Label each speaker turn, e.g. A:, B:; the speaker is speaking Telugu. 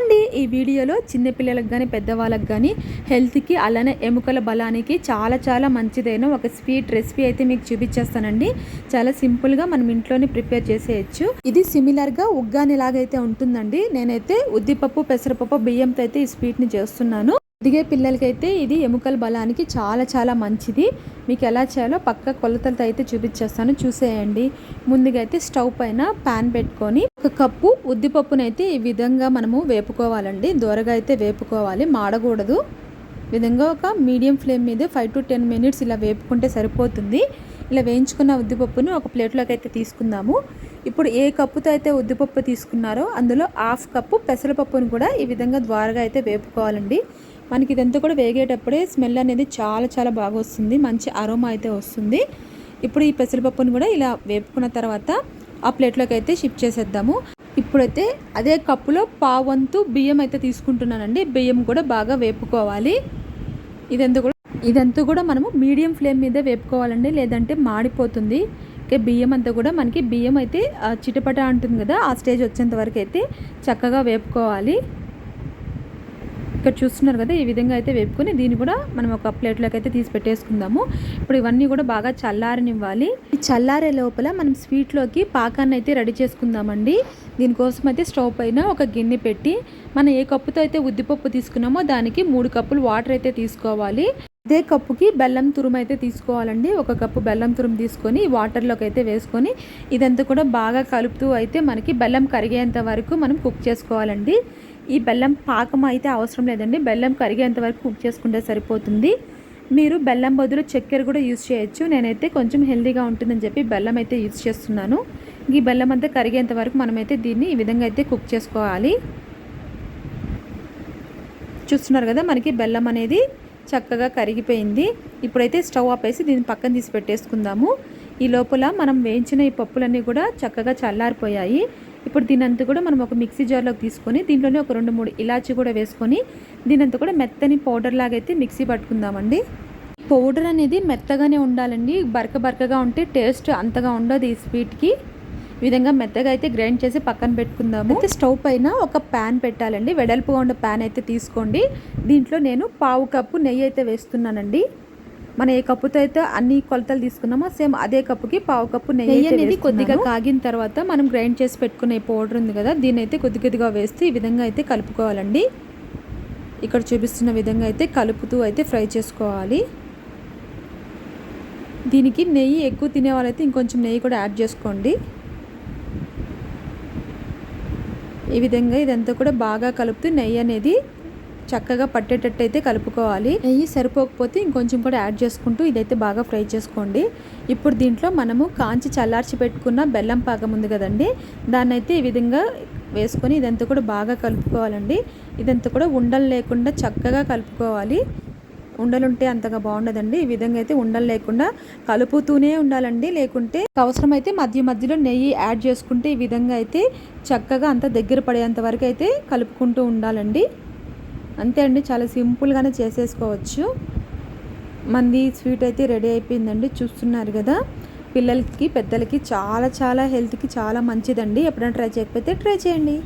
A: అండి ఈ వీడియోలో చిన్నపిల్లలకు కానీ పెద్దవాళ్ళకి కానీ హెల్త్కి అలానే ఎముకల బలానికి చాలా చాలా మంచిదైన ఒక స్వీట్ రెసిపీ అయితే మీకు చూపించేస్తానండి. చాలా సింపుల్గా మనం ఇంట్లోనే ప్రిపేర్ చేసేయచ్చు. ఇది సిమిలర్గా ఉగ్గాని లాగైతే ఉంటుందండి. నేనైతే ఉద్దిపప్పు పెసరపప్పు బియ్యంతో అయితే ఈ స్వీట్ని చేస్తున్నాను. ఎదిగే పిల్లలకైతే ఇది ఎముకల బలానికి చాలా చాలా మంచిది. మీకు ఎలా చేయాలో పక్క కొలతలతో అయితే చూపించేస్తాను. చూసేయండి. ముందుగా అయితే స్టవ్ పైన పాన్ పెట్టుకొని ఒక కప్పు ఉద్దిపప్పునైతే ఈ విధంగా మనము వేపుకోవాలండి. దూరగా అయితే వేపుకోవాలి. మాడకూడదు. విధంగా ఒక మీడియం ఫ్లేమ్ మీద ఫైవ్ టు టెన్ మినిట్స్ ఇలా వేపుకుంటే సరిపోతుంది. ఇలా వేయించుకున్న ఉద్దిపప్పును ఒక ప్లేట్లోకి అయితే తీసుకుందాము. ఇప్పుడు ఏ కప్పుతో అయితే ఉద్దిపప్పు తీసుకున్నారో అందులో హాఫ్ కప్పు పెసరపప్పును కూడా ఈ విధంగా ద్వారగా అయితే వేపుకోవాలండి. మనకి ఇదంతా కూడా వేగేటప్పుడే స్మెల్ అనేది చాలా చాలా బాగా వస్తుంది. మంచి అరోమా అయితే వస్తుంది. ఇప్పుడు ఈ పెసరపప్పును కూడా ఇలా వేపుకున్న తర్వాత ఆ ప్లేట్లోకి అయితే షిఫ్ట్ చేసేద్దాము. ఇప్పుడైతే అదే కప్పులో పావంతు బియ్యం అయితే తీసుకుంటున్నానండి. బియ్యం కూడా బాగా వేపుకోవాలి. ఇదంతా కూడా ఇదంతా కూడా మనము మీడియం ఫ్లేమ్ మీద వేపుకోవాలండి. లేదంటే మాడిపోతుంది. ఓకే బియ్యం అంతా కూడా మనకి బియ్యం అయితే చిటపట అంటుంది కదా ఆ స్టేజ్ వచ్చేంత వరకు అయితే చక్కగా వేపుకోవాలి. ఇక్కడ చూస్తున్నారు కదా ఈ విధంగా అయితే వేపుకొని దీన్ని కూడా మనం ఒక ప్లేట్లోకి అయితే తీసి పెట్టేసుకుందాము. ఇప్పుడు ఇవన్నీ కూడా బాగా చల్లారనివ్వాలి. ఈ చల్లారే లోపల మనం స్వీట్లోకి పాకాన్ని అయితే రెడీ చేసుకుందామండి. దీనికోసం అయితే స్టవ్ పైన ఒక గిన్నె పెట్టి మనం ఏ కప్పుతో అయితే ఉద్దిపప్పు తీసుకున్నామో దానికి మూడు కప్పులు వాటర్ అయితే తీసుకోవాలి. అదే కప్పుకి బెల్లం తురుము అయితే తీసుకోవాలండి. ఒక కప్పు బెల్లం తురుము తీసుకొని వాటర్లోకి అయితే వేసుకొని ఇదంతా కూడా బాగా కలుపుతూ అయితే మనకి బెల్లం కరిగేంత వరకు మనం కుక్ చేసుకోవాలండి. ఈ బెల్లం పాకం అయితే అవసరం లేదండి. బెల్లం కరిగేంత వరకు కుక్ చేసుకుంటే సరిపోతుంది. మీరు బెల్లం బదులు చక్కెర కూడా యూజ్ చేయొచ్చు. నేనైతే కొంచెం హెల్దీగా ఉంటుందని చెప్పి బెల్లం అయితే యూజ్ చేస్తున్నాను. ఈ బెల్లం అంతా కరిగేంత వరకు మనమైతే దీన్ని ఈ విధంగా అయితే కుక్ చేసుకోవాలి. చూస్తున్నారు కదా మనకి బెల్లం అనేది చక్కగా కరిగిపోయింది. ఇప్పుడైతే స్టవ్ ఆపేసి దీన్ని పక్కన తీసి పెట్టేసుకుందాము. ఈ లోపల మనం వేయించిన ఈ పప్పులన్నీ కూడా చక్కగా చల్లారిపోయాయి. ఇప్పుడు దీనంతా కూడా మనం ఒక మిక్సీ జార్లోకి తీసుకొని దీంట్లోనే ఒక రెండు మూడు ఇలాచి కూడా వేసుకొని దీనంతా కూడా మెత్తని పౌడర్ లాగైతే మిక్సీ పట్టుకుందామండి. పౌడర్ అనేది మెత్తగానే ఉండాలండి. బరక బరకగా ఉంటే టేస్ట్ అంతగా ఉండదు ఈ స్వీట్కి. ఈ విధంగా మెత్తగా అయితే గ్రైండ్ చేసి పక్కన పెట్టుకుందాము. అయితే స్టవ్ పైన ఒక ప్యాన్ పెట్టాలండి. వెడల్పుగా ఉన్న ప్యాన్ అయితే తీసుకోండి. దీంట్లో నేను పావు కప్పు నెయ్యి అయితే వేస్తున్నానండి. మనం ఏ కప్పుతో అయితే అన్ని కొలతలు తీసుకున్నామో సేమ్ అదే కప్పుకి పావు కప్పు నెయ్యి అనేది కొద్దిగా కాగిన తర్వాత మనం గ్రైండ్ చేసి పెట్టుకునే పౌడర్ ఉంది కదా దీన్ని అయితే కొద్ది కొద్దిగా వేస్తే ఈ విధంగా అయితే కలుపుకోవాలండి. ఇక్కడ చూపిస్తున్న విధంగా అయితే కలుపుతూ అయితే ఫ్రై చేసుకోవాలి. దీనికి నెయ్యి ఎక్కువ తినే వాళ్ళైతే ఇంకొంచెం నెయ్యి కూడా యాడ్ చేసుకోండి. ఈ విధంగా ఇదంతా కూడా బాగా కలుపుతూ నెయ్యి అనేది చక్కగా పట్టేటట్టు అయితే కలుపుకోవాలి. నెయ్యి సరిపోకపోతే ఇంకొంచెం కూడా యాడ్ చేసుకుంటూ ఇదైతే బాగా ఫ్రై చేసుకోండి. ఇప్పుడు దీంట్లో మనము కాంచి చల్లార్చి పెట్టుకున్న బెల్లం పాకం ఉంది కదండి. దాన్ని అయితే ఈ విధంగా వేసుకొని ఇదంతా కూడా బాగా కలుపుకోవాలండి. ఇదంతా కూడా ఉండలు లేకుండా చక్కగా కలుపుకోవాలి. ఉండలుంటే అంతగా బాగుండదండి. ఈ విధంగా అయితే ఉండలు లేకుండా కలుపుతూనే ఉండాలండి. లేకుంటే అవసరమైతే మధ్య మధ్యలో నెయ్యి యాడ్ చేసుకుంటే ఈ విధంగా అయితే చక్కగా అంత దగ్గర పడేంత వరకు అయితే కలుపుకుంటూ ఉండాలండి. అంతే అండి చాలా సింపుల్గానే చేసేసుకోవచ్చు. మంది స్వీట్ అయితే రెడీ అయిపోయిందండి చూస్తున్నారు కదా. పిల్లలకి పెద్దలకి చాలా చాలా హెల్త్కి చాలా మంచిదండి. ఎప్పుడైనా ట్రై చేయకపోతే ట్రై చేయండి.